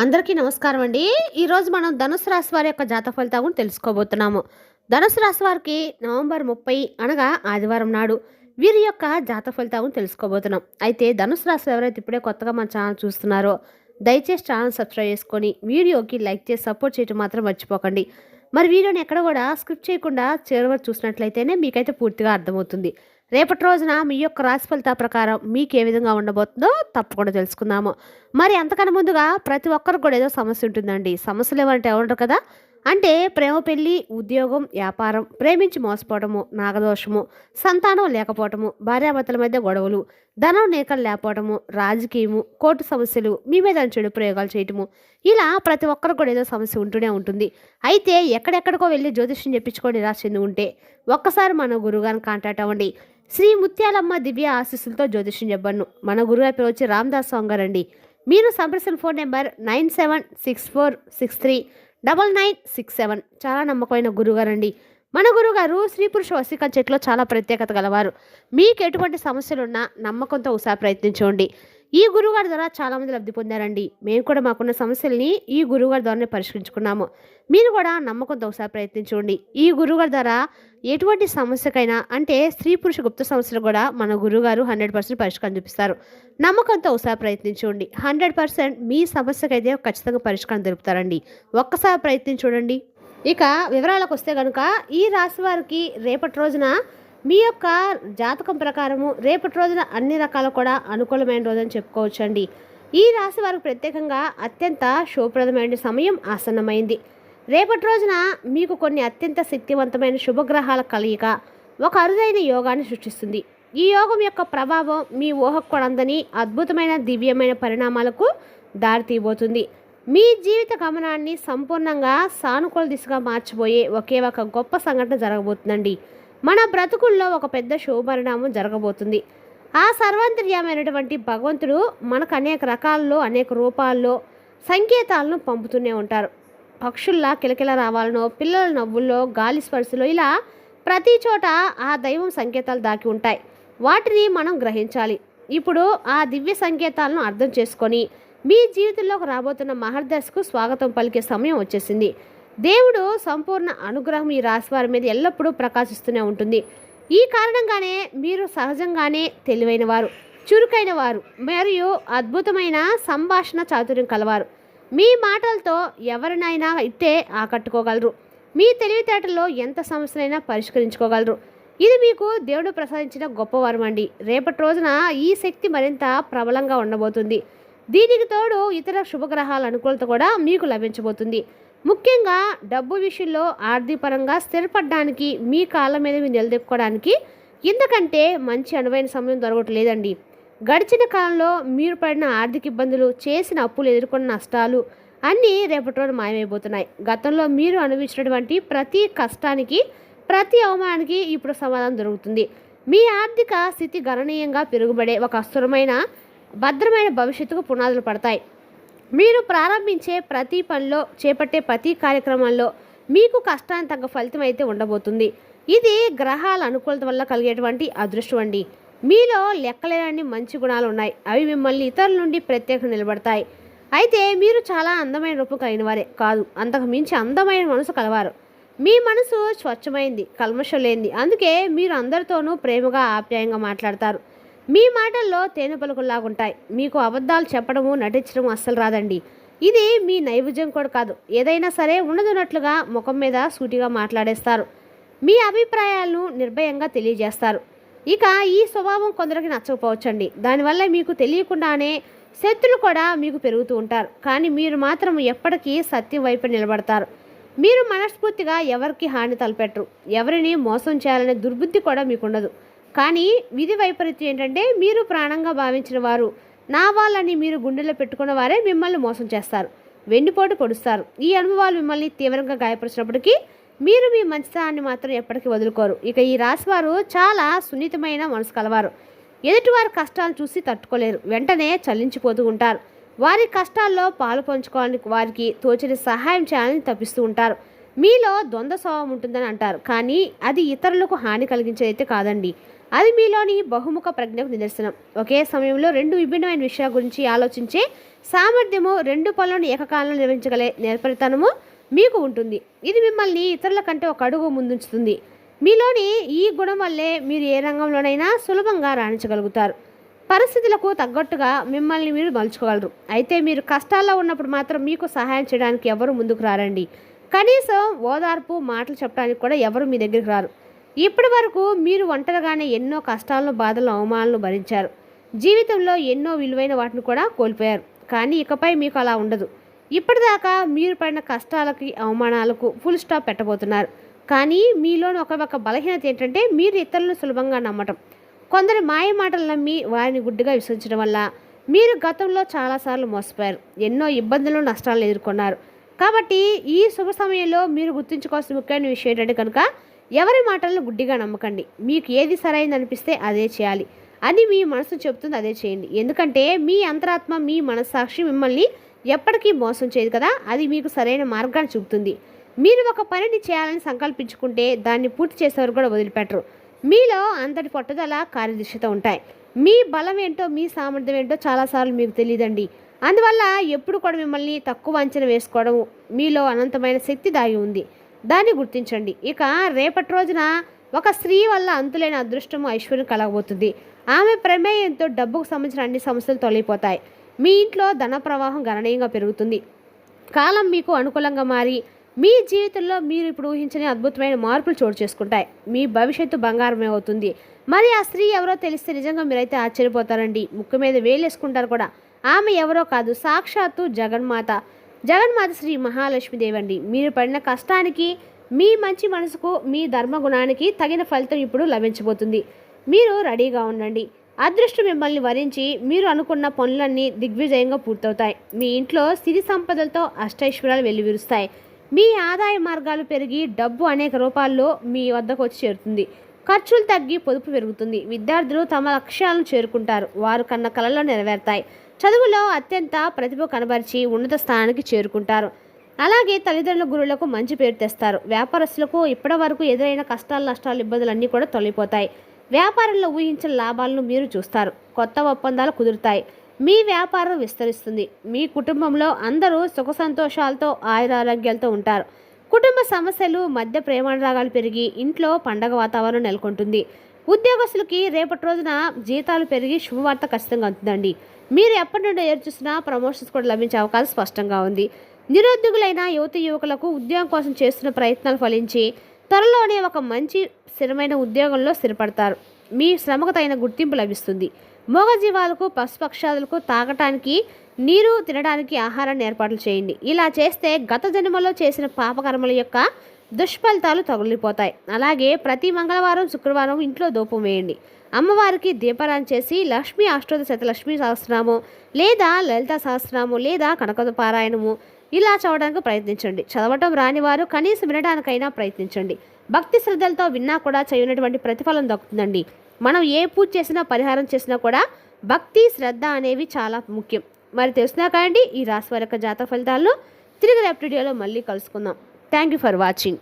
అందరికీ నమస్కారం అండి. ఈరోజు మనం ధనుసు రాశి వారి యొక్క జాతక ఫలితాలను తెలుసుకోబోతున్నాము. ధనుసు రాశి వారికి నవంబర్ ముప్పై అనగా ఆదివారం నాడు వీరి యొక్క జాతక ఫలితాలను తెలుసుకోబోతున్నాం. అయితే ధనుసు రాశి ఎవరైతే ఇప్పుడే కొత్తగా మన ఛానల్ చూస్తున్నారో దయచేసి ఛానల్ సబ్స్క్రైబ్ చేసుకొని వీడియోకి లైక్ చేసి సపోర్ట్ చేయడం మాత్రం మర్చిపోకండి. మరి వీడియోని ఎక్కడ కూడా స్క్రిప్ట్ చేయకుండా చివరి చూసినట్లయితేనే మీకైతే పూర్తిగా అర్థమవుతుంది. రేపటి రోజున మీ యొక్క రాశి ఫలితాల ప్రకారం మీకు ఏ విధంగా ఉండబోతుందో తప్పకుండా తెలుసుకుందాము. మరి అంతకన్నా ముందుగా ప్రతి ఒక్కరికి కూడా ఏదో సమస్య ఉంటుందండి. సమస్యలు ఏమంటే ఏమంటారు కదా? అంటే ప్రేమ పెళ్ళి ఉద్యోగం వ్యాపారం ప్రేమించి మోసపోవటము నాగదోషము సంతానం లేకపోవటము భార్యాభర్తల మధ్య గొడవలు ధనం నేకలు లేకపోవటము రాజకీయము కోర్టు సమస్యలు మీ మీద చెడు ప్రయోగాలు చేయటము ఇలా ప్రతి ఒక్కరికి కూడా ఏదో సమస్య ఉంటూనే ఉంటుంది. అయితే ఎక్కడెక్కడికో వెళ్ళి జ్యోతిష్యం చెప్పించుకొని నిరాశ చెంది ఉంటే ఒక్కసారి మన గురుగారిని కాంటాక్ట్ అవ్వండి. శ్రీ ముత్యాలమ్మ దివ్య ఆశీస్సులతో జ్యోతిష్యం చెప్పను మన గురువు పేరు వచ్చి రామదాస్ స్వామి గారండి మీరు సంప్రదించిన phone number nine seven six four six three double nine six seven. చాలా నమ్మకమైన గురుగారండి. మన గురుగారు స్త్రీ పురుష వశీకరణ చెట్లో చాలా ప్రత్యేకత గలవారు. మీకు ఎటువంటి సమస్యలున్నా నమ్మకంతో ఒకసారి ప్రయత్నించండి. ఈ గురువుగారి ద్వారా చాలామంది లబ్ధి పొందారండి. మేము కూడా మాకున్న సమస్యల్ని ఈ గురువుగారి ద్వారానే పరిష్కరించుకున్నాము. మీరు కూడా నమ్మకంతో ఒకసారి ప్రయత్నించండి. ఈ గురువుగారి ద్వారా ఎటువంటి సమస్యకైనా అంటే స్త్రీ పురుష గుప్త సమస్యలు కూడా మన గురువుగారు హండ్రెడ్ పర్సెంట్ పరిష్కారం చూపిస్తారు. నమ్మకంతో ఒకసారి ప్రయత్నించండి. హండ్రెడ్ పర్సెంట్ మీ సమస్యకైతే ఖచ్చితంగా పరిష్కారం దొరుకుతారండి. ఒక్కసారి ప్రయత్నించండి. ఇక వివరాలకు వస్తే కనుక ఈ రాశి వారికి రేపటి రోజున మీ యొక్క జాతకం ప్రకారము రేపటి రోజున అన్ని రకాల కూడా అనుకూలమైన రోజు అని చెప్పుకోవచ్చండి. ఈ రాశి వారికి ప్రత్యేకంగా అత్యంత శుభప్రదమైన సమయం ఆసన్నమైంది. రేపటి రోజున మీకు కొన్ని అత్యంత శక్తివంతమైన శుభగ్రహాల కలయిక ఒక అరుదైన యోగాన్ని సృష్టిస్తుంది. ఈ యోగం యొక్క ప్రభావం మీ ఊహకు కొనందని అద్భుతమైన దివ్యమైన పరిణామాలకు దారితీయబోతుంది. మీ జీవిత గమనాన్ని సంపూర్ణంగా సానుకూల దిశగా మార్చిపోయే ఒకే ఒక గొప్ప సంఘటన జరగబోతుందండి. మన బ్రతుకుల్లో ఒక పెద్ద శుభపరిణామం జరగబోతుంది. ఆ సర్వాంతర్యమైనటువంటి భగవంతుడు మనకు అనేక రకాల్లో అనేక రూపాల్లో సంకేతాలను పంపుతూనే ఉంటారు. పక్షుల్లా కిలకిల రావాలనో పిల్లల నవ్వుల్లో గాలి స్పర్శలో ఇలా ప్రతి చోట ఆ దైవం సంకేతాలు దాకి ఉంటాయి. వాటిని మనం గ్రహించాలి. ఇప్పుడు ఆ దివ్య సంకేతాలను అర్థం చేసుకొని మీ జీవితంలోకి రాబోతున్న మహర్దశకు స్వాగతం పలికే సమయం వచ్చేసింది. దేవుడు సంపూర్ణ అనుగ్రహం ఈ రాశి వారి మీద ఎల్లప్పుడూ ప్రకాశిస్తూనే ఉంటుంది. ఈ కారణంగానే మీరు సహజంగానే తెలివైన వారు చురుకైన వారు మరియు అద్భుతమైన సంభాషణ చాతుర్యం కలవారు. మీ మాటలతో ఎవరినైనా ఇట్టే ఆకట్టుకోగలరు. మీ తెలివితేటల్లో ఎంత సమస్యలైనా పరిష్కరించుకోగలరు. ఇది మీకు దేవుడు ప్రసాదించిన గొప్ప వరం అండి. రేపటి రోజున ఈ శక్తి మరింత ప్రబలంగా ఉండబోతుంది. దీనికి తోడు ఇతర శుభగ్రహాల అనుకూలత కూడా మీకు లభించబోతుంది. ముఖ్యంగా డబ్బు విషయంలో ఆర్థికపరంగా స్థిరపడడానికి మీ కాళ్ళ మీద మీరు నిలదొక్కుకోవడానికి ఇంతకంటే మంచి అనువైన సమయం దొరకట్లేదండి. గడిచిన కాలంలో మీరు పడిన ఆర్థిక ఇబ్బందులు చేసిన అప్పులు ఎదుర్కొన్న నష్టాలు అన్నీ రేపటి రోజు మాయమైపోతున్నాయి. గతంలో మీరు అనుభవించినటువంటి ప్రతి కష్టానికి ప్రతి అవమానానికి ఇప్పుడు సమాధానం దొరుకుతుంది. మీ ఆర్థిక స్థితి గణనీయంగా పెరుగుబడే ఒక అస్థిరమైన భద్రమైన భవిష్యత్తుకు పునాదులు పడతాయి. మీరు ప్రారంభించే ప్రతి పనిలో చేపట్టే ప్రతి కార్యక్రమంలో మీకు కష్టానికి తగ్గ ఫలితం అయితే ఉండబోతుంది. ఇది గ్రహాల అనుకూలత వల్ల కలిగేటువంటి అదృష్టం అండి. మీలో లెక్కలేనన్ని మంచి గుణాలు ఉన్నాయి. అవి మిమ్మల్ని ఇతరుల నుండి ప్రత్యేకం నిలబడతాయి. అయితే మీరు చాలా అందమైన రూపం కలిగిన వారే కాదు. అంతకు మించి అందమైన మనసు కలవారు. మీ మనసు స్వచ్ఛమైంది కల్మషం లేనిది. అందుకే మీరు అందరితోనూ ప్రేమగా ఆప్యాయంగా మాట్లాడతారు. మీ మాటల్లో తేనె పలుకుల్లాగుంటాయి మీకు అబద్ధాలు చెప్పడము నటించడం అస్సలు రాదండి. ఇది మీ నైవేద్యం కూడా కాదు. ఏదైనా సరే ఉండదున్నట్లుగా ముఖం మీద సూటిగా మాట్లాడేస్తారు. మీ అభిప్రాయాలను నిర్భయంగా తెలియజేస్తారు. ఇక ఈ స్వభావం కొందరికి నచ్చకపోవచ్చండి. దానివల్ల మీకు తెలియకుండానే శత్రులు కూడా మీకు పెరుగుతూ ఉంటారు. కానీ మీరు మాత్రం ఎప్పటికీ సత్యం వైపు నిలబడతారు. మీరు మనస్ఫూర్తిగా ఎవరికి హాని తలపెట్టరు. ఎవరిని మోసం చేయాలనే దుర్బుద్ధి కూడా మీకు ఉండదు కానీ విధి వైపరీత్యం ఏంటంటే మీరు ప్రాణంగా భావించిన వారు నా వాళ్ళని మీరు గుండెలో పెట్టుకున్న వారే మిమ్మల్ని మోసం చేస్తారు వెన్నుపోటు పొడుస్తారు. ఈ అనుభవాలు మిమ్మల్ని తీవ్రంగా గాయపరిచినప్పటికీ మీరు మీ మంచితనాన్ని మాత్రం ఎప్పటికీ వదులుకోరు. ఇక ఈ రాశివారు చాలా సున్నితమైన మనసు కలవారు. ఎదుటివారి కష్టాలు చూసి తట్టుకోలేరు. వెంటనే చలించిపోతూ ఉంటారు. వారి కష్టాల్లో పాలు పంచుకోవడానికి వారికి తోచిన సహాయం చేయాలని తప్పిస్తూ ఉంటారు. మీలో ద్వంద్వ స్వభావం ఉంటుందని అంటారు. కానీ అది ఇతరులకు హాని కలిగించేదైతే కాదండి. అది మీలోని బహుముఖ ప్రజ్ఞకు నిదర్శనం. ఒకే సమయంలో రెండు విభిన్నమైన విషయాల గురించి ఆలోచించే సామర్థ్యము రెండు పనులను ఏకకాలంలో నిర్వహించగలే నేర్పరితనము మీకు ఉంటుంది. ఇది మిమ్మల్ని ఇతరుల కంటే ఒక అడుగు ముందుంచుతుంది. మీలోని ఈ గుణం వల్లే మీరు ఏ రంగంలోనైనా సులభంగా రాణించగలుగుతారు. పరిస్థితులకు తగ్గట్టుగా మిమ్మల్ని మీరు మలుచుకోగలరు. అయితే మీరు కష్టాల్లో ఉన్నప్పుడు మాత్రం మీకు సహాయం చేయడానికి ఎవరు ముందుకు రారండి. కనీసం ఓదార్పు మాటలు చెప్పడానికి కూడా ఎవరు మీ దగ్గరికి రారు. ఇప్పటి వరకు మీరు ఒంటరిగానే ఎన్నో కష్టాలను బాధలను అవమానాలను భరించారు. జీవితంలో ఎన్నో విలువైన వాటిని కూడా కోల్పోయారు. కానీ ఇకపై మీకు అలా ఉండదు. ఇప్పటిదాకా మీరు పడిన కష్టాలకి అవమానాలకు ఫుల్ స్టాప్ పెట్టబోతున్నారు. కానీ మీలోని ఒక ఒక బలహీనత ఏంటంటే మీరు ఇతరులను సులభంగా నమ్మటం. కొందరు మాయ మాటలు నమ్మి వారిని గుడ్డిగా విశ్వసించడం వల్ల మీరు గతంలో చాలాసార్లు మోసపోయారు. ఎన్నో ఇబ్బందులు నష్టాలను ఎదుర్కొన్నారు. కాబట్టి ఈ శుభ సమయంలో మీరు గుర్తుంచుకోవాల్సిన ముఖ్యమైన విషయం ఏంటంటే కనుక ఎవరి మాటలను గుడ్డిగా నమ్మకండి. మీకు ఏది సరైనది అనిపిస్తే అదే చేయాలి. అని మీ మనసు చెబుతుంది అదే చేయండి. ఎందుకంటే మీ అంతరాత్మ మీ మనస్సాక్షి మిమ్మల్ని ఎప్పటికీ మోసం చేయదు కదా? అది మీకు సరైన మార్గాన్ని చూపుతుంది. మీరు ఒక పనిని చేయాలని సంకల్పించుకుంటే దాన్ని పూర్తి చేసేవారు కూడా వదిలిపెట్టరు. మీలో అంతటి పట్టుదల కార్యదర్శిత ఉంటాయి. మీ బలం ఏంటో మీ సామర్థ్యం ఏంటో చాలాసార్లు మీకు తెలియదండి. అందువల్ల ఎప్పుడు కూడా మిమ్మల్ని తక్కువ అంచనా వేసుకోవడం మీలో అనంతమైన శక్తి దాగి ఉంది. దాన్ని గుర్తించండి. ఇక రేపటి రోజున ఒక స్త్రీ వల్ల అంతులేని అదృష్టము ఐశ్వర్యం కలగబోతుంది. ఆమె ప్రమేయంతో డబ్బుకు సంబంధించిన అన్ని సమస్యలు తొలగిపోతాయి. మీ ఇంట్లో ధన ప్రవాహం గణనీయంగా పెరుగుతుంది. కాలం మీకు అనుకూలంగా మారి మీ జీవితంలో మీరు ఇప్పుడు ఊహించని అద్భుతమైన మార్పులు చోటు చేసుకుంటాయి. మీ భవిష్యత్తు బంగారమే అవుతుంది. మరి ఆ స్త్రీ ఎవరో తెలిస్తే నిజంగా మీరైతే ఆశ్చర్యపోతారండి. ముక్కు మీద వేలేసుకుంటారు కూడా. ఆమె ఎవరో కాదు సాక్షాత్తు జగన్మాత. జగన్మాత శ్రీ మహాలక్ష్మీదేవి అండి మీరు పడిన కష్టానికి మీ మంచి మనసుకు మీ ధర్మగుణానికి తగిన ఫలితం ఇప్పుడు లభించబోతుంది. మీరు రెడీగా ఉండండి. అదృష్టం మిమ్మల్ని వరించి మీరు అనుకున్న పనులన్నీ దిగ్విజయంగా పూర్తవుతాయి. మీ ఇంట్లో స్థితి సంపదలతో అష్టైశ్వర్యాలు వెల్లివిరుస్తాయి. మీ ఆదాయ మార్గాలు పెరిగి డబ్బు అనేక రూపాల్లో మీ వద్దకు వచ్చి చేరుతుంది. ఖర్చులు తగ్గి పొదుపు పెరుగుతుంది. విద్యార్థులు తమ లక్ష్యాలను చేరుకుంటారు. వారు కన్న కళలు నెరవేరుతాయి. చదువులో అత్యంత ప్రతిభ కనబరిచి ఉన్నత స్థానానికి చేరుకుంటారు. అలాగే తల్లిదండ్రుల గురువులకు మంచి పేరు తెస్తారు. వ్యాపారస్తులకు ఇప్పటి వరకు ఎదురైన కష్టాలు నష్టాలు ఇబ్బందులు అన్నీ కూడా తొలగిపోతాయి. వ్యాపారంలో ఊహించిన లాభాలను మీరు చూస్తారు. కొత్త ఒప్పందాలు కుదురుతాయి. మీ వ్యాపారం విస్తరిస్తుంది. మీ కుటుంబంలో అందరూ సుఖ సంతోషాలతో ఆయురారోగ్యాలతో ఉంటారు. కుటుంబ సమస్యలు మధ్య ప్రేమానురాగాలు పెరిగి ఇంట్లో పండగ వాతావరణం నెలకొంటుంది. ఉద్యోగస్తులకి రేపటి రోజున జీతాలు పెరిగి శుభవార్త ఖచ్చితంగా అందుతుందండి. మీరు ఎప్పటి నుండి ఎదురు చూసినా ప్రమోషన్స్ కూడా లభించే అవకాశం స్పష్టంగా ఉంది. నిరుద్యోగులైన యువత యువకులకు ఉద్యోగం కోసం చేస్తున్న ప్రయత్నాలు ఫలించి త్వరలోనే ఒక మంచి స్థిరమైన ఉద్యోగంలో స్థిరపడతారు. మీ శ్రమకు తగిన గుర్తింపు లభిస్తుంది. మూగజీవాలకు పశుపక్షాదులకు తాగటానికి నీరు తినడానికి ఆహారాన్ని ఏర్పాట్లు చేయండి. ఇలా చేస్తే గత జన్మలో చేసిన పాపకర్మల యొక్క దుష్ఫలితాలు తగులిపోతాయి. అలాగే ప్రతి మంగళవారం శుక్రవారం ఇంట్లో దూపం వేయండి. అమ్మవారికి దీపారాయణ చేసి లక్ష్మీ అష్టోద శతలక్ష్మీ సహస్రనామం లేదా లలిత సహస్రనామం లేదా కనకద పారాయణము ఇలా చదవడానికి ప్రయత్నించండి. చదవటం రానివారు కనీసం వినడానికైనా ప్రయత్నించండి. భక్తి శ్రద్ధలతో విన్నా కూడా చేయనటువంటి ప్రతిఫలం దక్కుతుందండి. మనం ఏ పూజ చేసినా పరిహారం చేసినా కూడా భక్తి శ్రద్ధ అనేవి చాలా ముఖ్యం. మరి తెలిసినా కాండి ఈ రాశి వారి యొక్క జాతక ఫలితాల్లో తిరిగి రేపు వీడియోలో మళ్ళీ కలుసుకుందాం. Thank you for watching